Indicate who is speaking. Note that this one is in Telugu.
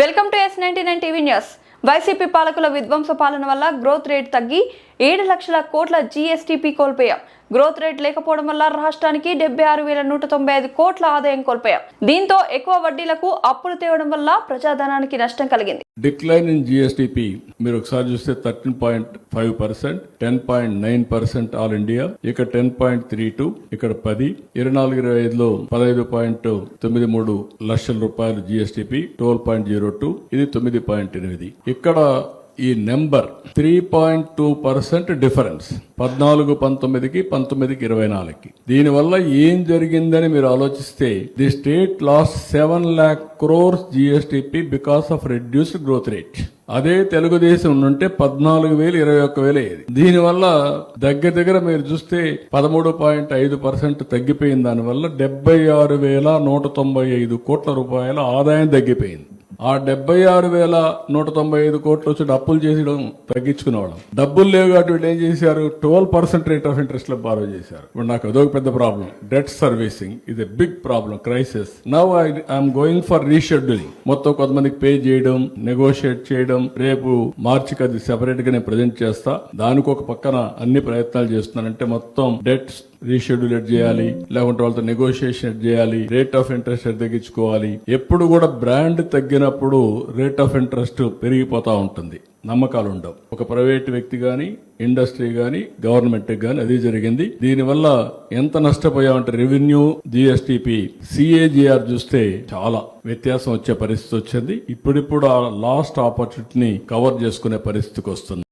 Speaker 1: Welcome to S ninety nine TV news. YCP పాలకుల విధ్వంస పాలన వల్ల గ్రోత్ రేట్ తగ్గి ఏడు లక్షల కోట్ల జీఎస్టీపీ కోల్పోయాం. గ్రోత్ రేట్ లేకపోవడం వల్ల రాష్ట్రానికి డెబ్బై ఆరు వేల నూట తొంభై ఐదు కోట్ల ఆదాయం కోల్పోయాం. దీంతో ఎక్కువ వడ్డీలకు అప్పులు తేవడం వల్ల ప్రజాధనానికి నష్టం కలిగింది.
Speaker 2: డిక్లైన్ ఇన్ జిఎస్టిపి మీరు ఒకసారి చూస్తే thirteen point five percent ten point nine percent all India ఇక్కడ టెన్ పాయింట్ త్రీ టూ ఇక్కడ పది ఇరవై నాలుగు ఇరవై ఐదులో పదహైదు పాయింట్ తొమ్మిది మూడు లక్షల రూపాయలు GSTP twelve point zero two ఇది తొమ్మిది పాయింట్ ఎనిమిది. ఇక్కడ ఈ number three point two percent difference. పద్నాలుగు పంతొమ్మిదికి పంతొమ్మిదికి ఇరవై నాలుగుకి. దీనివల్ల ఏం జరిగిందని మీరు ఆలోచిస్తే the state lost seven lakh crores GSTP because of reduced growth rate. అదే తెలుగుదేశం ఉంటే పద్నాలుగు వేలు ఇరవై ఒక్క వేలు అయ్యేది దీనివల్ల దగ్గర దగ్గర మీరు చూస్తే పదమూడు పాయింట్ ఐదు పర్సెంట్ తగ్గిపోయింది దానివల్ల డెబ్బై ఆరు వేల నూట తొంభై ఐదు కోట్ల రూపాయల ఆదాయం తగ్గిపోయింది. ఆ డెబ్బై ఆరు వేల నూట తొంభై ఐదు కోట్లు వచ్చి అప్పులు చేసేయడం తగ్గించుకునేవాళ్ళం. డబ్బులు లేవు కాబట్టి వీళ్ళు ఏం చేశారు? ట్వెల్వ్ పర్సెంట్ రేట్ ఆఫ్ ఇంట్రెస్ట్లో బారో చేశారు. ఇప్పుడు నాకు అదొక పెద్ద ప్రాబ్లం. డెట్ సర్వీసింగ్ ఇది big problem crisis now I'm going for rescheduling మొత్తం కొంతమందికి పే చేయడం నెగోషియేట్ చేయడం రేపు మార్చికి అది సెపరేట్గా నేను ప్రజెంట్ చేస్తా. దానికి ఒక పక్కన అన్ని ప్రయత్నాలు చేస్తున్నానంటే మొత్తం డెట్స్ రీషెడ్యూల్ చేయాలి లేకుంటే వాళ్ళతో నెగోషియేషన్ చేయాలి రేట్ ఆఫ్ ఇంట్రెస్ట్ తగ్గించుకోవాలి. ఎప్పుడు కూడా బ్రాండ్ తగ్గినప్పుడు రేట్ ఆఫ్ ఇంట్రెస్ట్ పెరిగిపోతా ఉంటుంది. నమ్మకాలు ఉండవు ఒక ప్రైవేట్ వ్యక్తి గాని ఇండస్ట్రీ గాని గవర్నమెంట్ గాని అది జరిగింది. దీనివల్ల ఎంత నష్టపోయామంటే రెవెన్యూ జిఎస్టిపి సిఏజిఆర్ చూస్తే చాలా వ్యత్యాసం వచ్చే పరిస్థితి వచ్చింది. ఇప్పుడిప్పుడు ఆ లాస్ట్ ఆపర్చునిటీని కవర్ చేసుకునే పరిస్థితికి వస్తుంది.